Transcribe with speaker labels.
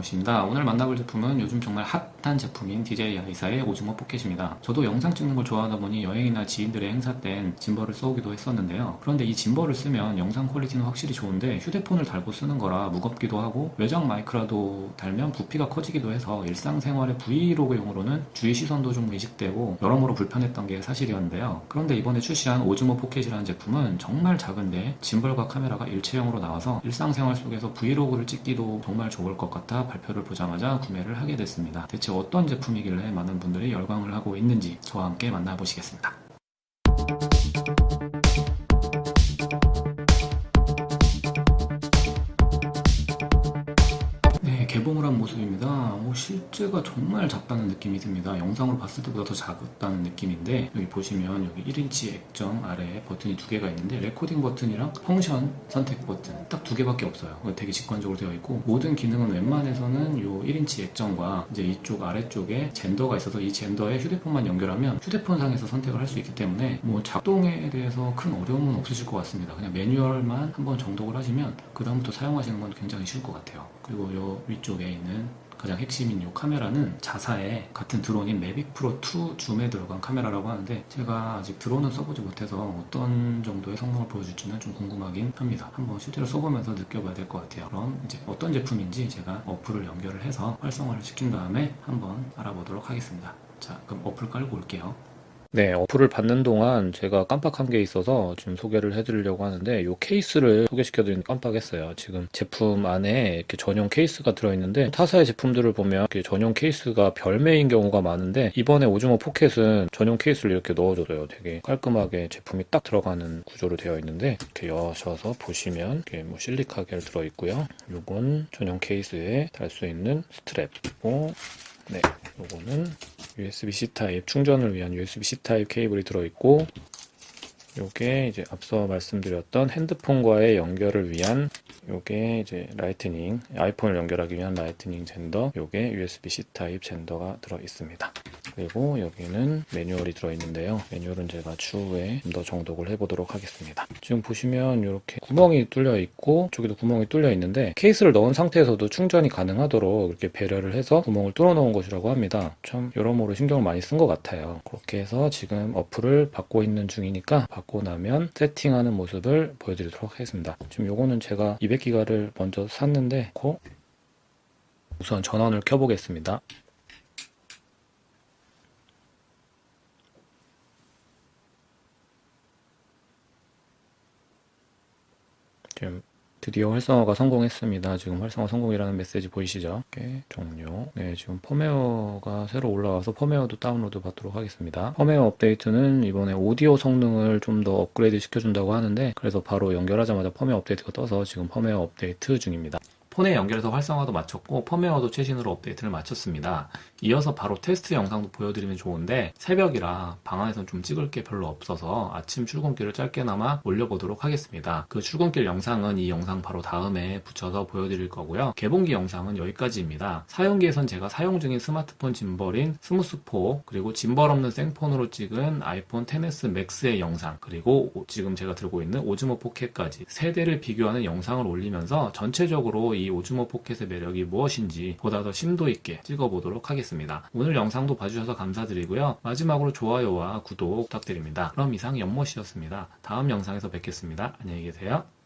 Speaker 1: 연못입니다. 오늘 만나볼 제품은 요즘 정말 핫한 제품인 DJI 아이사의 오즈모 포켓입니다. 저도 영상 찍는 걸 좋아하다 보니 여행이나 지인들의 행사 땐 짐벌을 써오기도 했었는데요. 그런데 이 짐벌을 쓰면 영상 퀄리티는 확실히 좋은데 휴대폰을 달고 쓰는 거라 무겁기도 하고 외장 마이크라도 달면 부피가 커지기도 해서 일상생활의 브이로그용으로는 주의 시선도 좀 의식되고 여러모로 불편했던 게 사실이었는데요. 그런데 이번에 출시한 오즈모 포켓이라는 제품은 정말 작은데 짐벌과 카메라가 일체형으로 나와서 일상생활 속에서 브이로그를 찍기도 정말 좋을 것 같아 발표를 보자마자 구매를 하게 됐습니다. 대체 어떤 제품이길래 많은 분들이 열광을 하고 있는지 저와 함께 만나보시겠습니다. 실제가 정말 작다는 느낌이 듭니다. 영상으로 봤을 때보다 더 작았다는 느낌인데 여기 보시면 여기 1인치 액정 아래에 버튼이 두 개가 있는데 레코딩 버튼이랑 펑션 선택 버튼 딱 두 개밖에 없어요. 되게 직관적으로 되어 있고 모든 기능은 웬만해서는 이 1인치 액정과 이제 이쪽 아래쪽에 젠더가 있어서 이 젠더에 휴대폰만 연결하면 휴대폰 상에서 선택을 할 수 있기 때문에 뭐 작동에 대해서 큰 어려움은 없으실 것 같습니다. 그냥 매뉴얼만 한번 정독을 하시면 그 다음부터 사용하시는 건 굉장히 쉬울 것 같아요. 그리고 요 위쪽에 있는 가장 핵심인 이 카메라는 자사의 같은 드론인 매빅 프로 2 줌에 들어간 카메라라고 하는데 제가 아직 드론은 써보지 못해서 어떤 정도의 성능을 보여줄지는 좀 궁금하긴 합니다. 한번 실제로 써보면서 느껴봐야 될 것 같아요. 그럼 이제 어떤 제품인지 제가 어플을 연결을 해서 활성화를 시킨 다음에 한번 알아보도록 하겠습니다. 자, 그럼 어플 깔고 올게요. 네, 어플을 받는 동안 제가 깜빡한 게 있어서 지금 소개를 해드리려고 하는데 이 케이스를 소개시켜드리는 깜빡했어요. 지금 제품 안에 이렇게 전용 케이스가 들어있는데 타사의 제품들을 보면 이렇게 전용 케이스가 별매인 경우가 많은데 이번에 오즈모 포켓은 전용 케이스를 이렇게 넣어줘요. 되게 깔끔하게 제품이 딱 들어가는 구조로 되어 있는데 이렇게 여셔서 보시면 이렇게 뭐 실리카겔 들어있고요. 요건 전용 케이스에 달 수 있는 스트랩이고 네, 요거는 USB-C 타입 충전을 위한 USB-C 타입 케이블이 들어있고 요게 이제 앞서 말씀드렸던 핸드폰과의 연결을 위한 요게 이제 라이트닝 아이폰을 연결하기 위한 라이트닝 젠더 요게 USB-C 타입 젠더가 들어 있습니다. 그리고 여기는 매뉴얼이 들어 있는데요. 매뉴얼은 제가 추후에 좀 더 정독을 해보도록 하겠습니다. 지금 보시면 이렇게 구멍이 뚫려 있고 저기도 구멍이 뚫려 있는데 케이스를 넣은 상태에서도 충전이 가능하도록 이렇게 배려를 해서 구멍을 뚫어 놓은 것이라고 합니다. 참 여러모로 신경을 많이 쓴 것 같아요. 그렇게 해서 지금 어플을 받고 있는 중이니까 받고 나면 세팅하는 모습을 보여드리도록 하겠습니다. 지금 요거는 제가 200기가를 먼저 샀는데 고 우선 전원을 켜보겠습니다. 지금 드디어 활성화가 성공했습니다. 지금 활성화 성공이라는 메시지 보이시죠? 이렇게 종료. 네, 지금 펌웨어가 새로 올라와서 펌웨어도 다운로드 받도록 하겠습니다. 펌웨어 업데이트는 이번에 오디오 성능을 좀 더 업그레이드 시켜준다고 하는데 그래서 바로 연결하자마자 펌웨어 업데이트가 떠서 지금 펌웨어 업데이트 중입니다. 폰에 연결해서 활성화도 마쳤고 펌웨어도 최신으로 업데이트를 마쳤습니다. 이어서 바로 테스트 영상도 보여드리면 좋은데 새벽이라 방 안에선 좀 찍을 게 별로 없어서 아침 출근길을 짧게나마 올려보도록 하겠습니다. 그 출근길 영상은 이 영상 바로 다음에 붙여서 보여드릴 거고요. 개봉기 영상은 여기까지입니다. 사용기에선 제가 사용 중인 스마트폰 짐벌인 스무스4 그리고 짐벌 없는 생폰으로 찍은 아이폰 XS 맥스의 영상 그리고 지금 제가 들고 있는 오즈모 포켓까지 세 대를 비교하는 영상을 올리면서 전체적으로 이 오즈모 포켓의 매력이 무엇인지 보다 더 심도 있게 찍어보도록 하겠습니다. 오늘 영상도 봐주셔서 감사드리고요. 마지막으로 좋아요와 구독 부탁드립니다. 그럼 이상 연못이었습니다. 다음 영상에서 뵙겠습니다. 안녕히 계세요.